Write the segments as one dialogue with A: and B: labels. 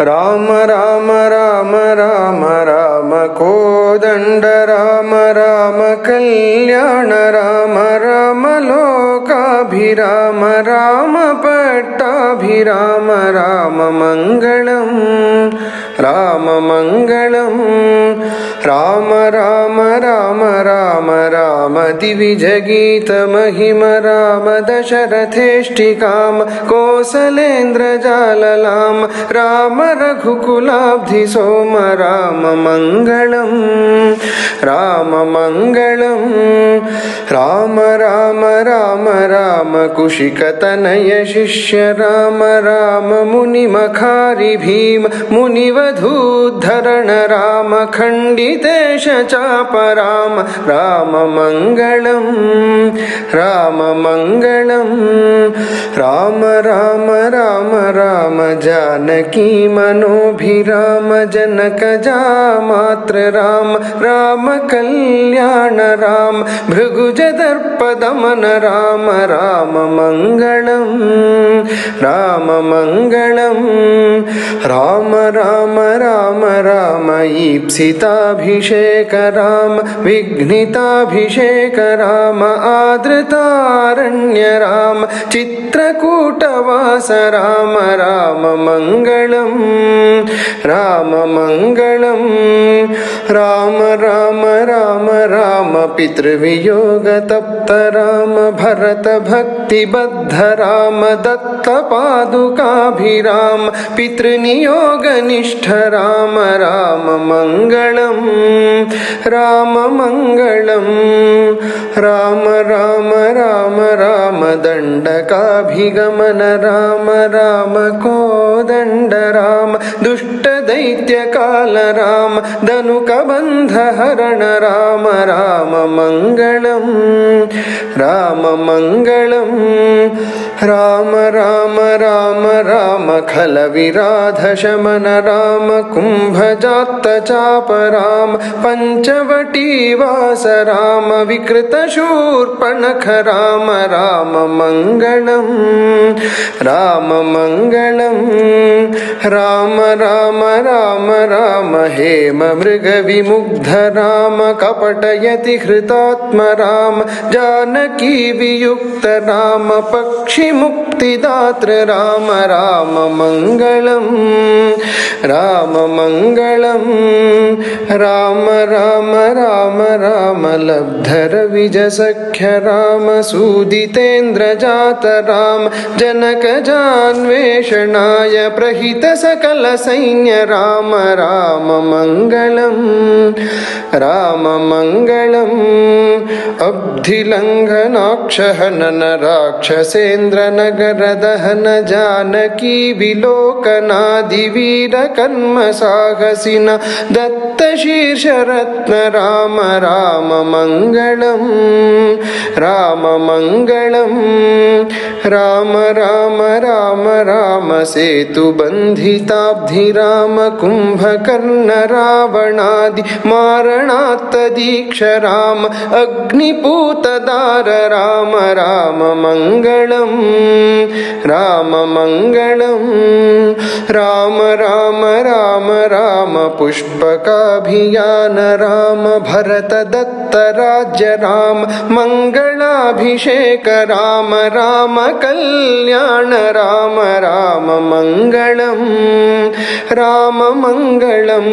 A: राम राम राम राम राम कोदण्ड राम राम कल्याण राम राम लोकाभिराम राम पट्टाभिराम राम मङ्गलम् राम राम राम राम राम दिविजगीतमहिम राम दशरथेष्टिकां कोसलेन्द्रजाललां राम रघुकुलाब्धि सोम राम मङ्गलम् राम राम राम राम राम कुशिकतनय शिष्य, राम राम मुनिमखारि भीम, मुनिवधूद्धरण राम, खण्डितेश चाप राम राम मङ्गलम् राम मङ्गलम् राम राम राम राम जानकी मनोभिराम जनक जामात्र राम राम कल्याण राम भृगुजदर्पदमन राम राम मङ्गलम् राम राम राम राम ईप्सिताभिषेक राम विघ्निताभिषेक राम आदृतारण्य राम चित्रकूटवास राम राम मङ्गलम् राम मङ्गलम् राम राम राम राम पितृवियोगतप्त राम भरत भक्तिबद्ध राम दत्तपादुकाभिराम पितृनियोगनिष्ठ राम राम मङ्गलम् राम मङ्गलम् राम राम राम राम दण्डकाभिगमन राम राम कोदण्ड राम दुष्टदैत्यकाल राम धनुकबन्धहरण राम राम मङ्गलम् राम मङ्गलम् राम राम राम राम खलविराधशमन राम कुम्भजात्तचाप राम पञ्चवटीवास राम विकृतशूर्पणख राम राम राम मङ्गलम् राम राम राम राम, हेम मृगविमुग्ध राम, कपटयति हृतात्म, राम, जानकी वियुक्त, राम पक्षिमुक्तिदात्र राम राम राम मङ्गलम् राम राम राम राम लब्धरविजसख्य राम सूदितेन्द्रजात राम जनकजान्वेषणाय प्रहित सकल सैन्य राम राम मङ्गलम् राम मङ्गलम् अब्धिलङ्घनाक्षहनन राक्षसेन्द्रनगर दहन जानकी विलोकनादिवीरकर्म साहसिन दत्तशीर्षरत्न राम राम मङ्गलम् राम मङ्गलम् राम राम राम राम सेतुबन्धिताब्धि राम कुम्भकर्ण रावणादि मारणात्तदीक्ष राम अग्निपूतदार राम राम मङ्गलम् राम मङ्गलम् राम राम राम राम, पुष्पकाभियान, राम भरत दत्त राज्य, राम मङ्गलाभिषेक राम राम कल्याण राम राम मङ्गलम् राम मङ्गलम्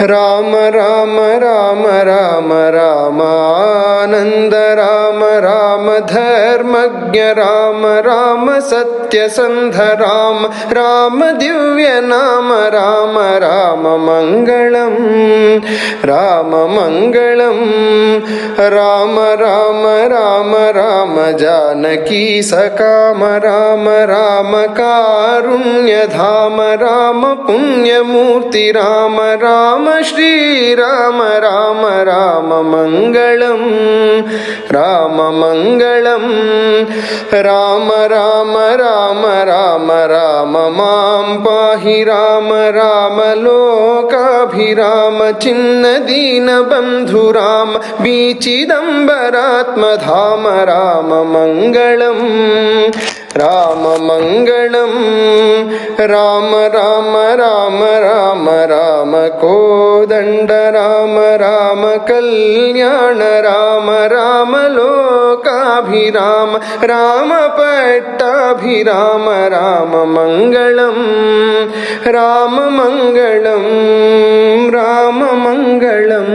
A: राम राम राम राम रामानन्द राम राम धर्मज्ञ राम राम सत्यसन्ध राम राम दिव्य नाम राम राम मङ्गलम् राम मङ्गलम् राम राम राम राम जानकी सकाम राम राम कारुण्यधाम राम पुण्यमूर्ति राम राम श्रीराम, राम राम मङ्गलम् राम मङ्गलम् राम राम राम राम राम माँ पाहि, राम राम लोकाभिराम छिन्नदीनबन्धु राम बीचिदम्बरात्मधाम राम मङ्गलम् राम मङ्गलम् राम राम राम राम राम कोदण्ड राम राम कल्याण राम राम लोकाभिराम राम पट्टाभिराम राम मङ्गलम् राम मङ्गलम् राम मङ्गलम्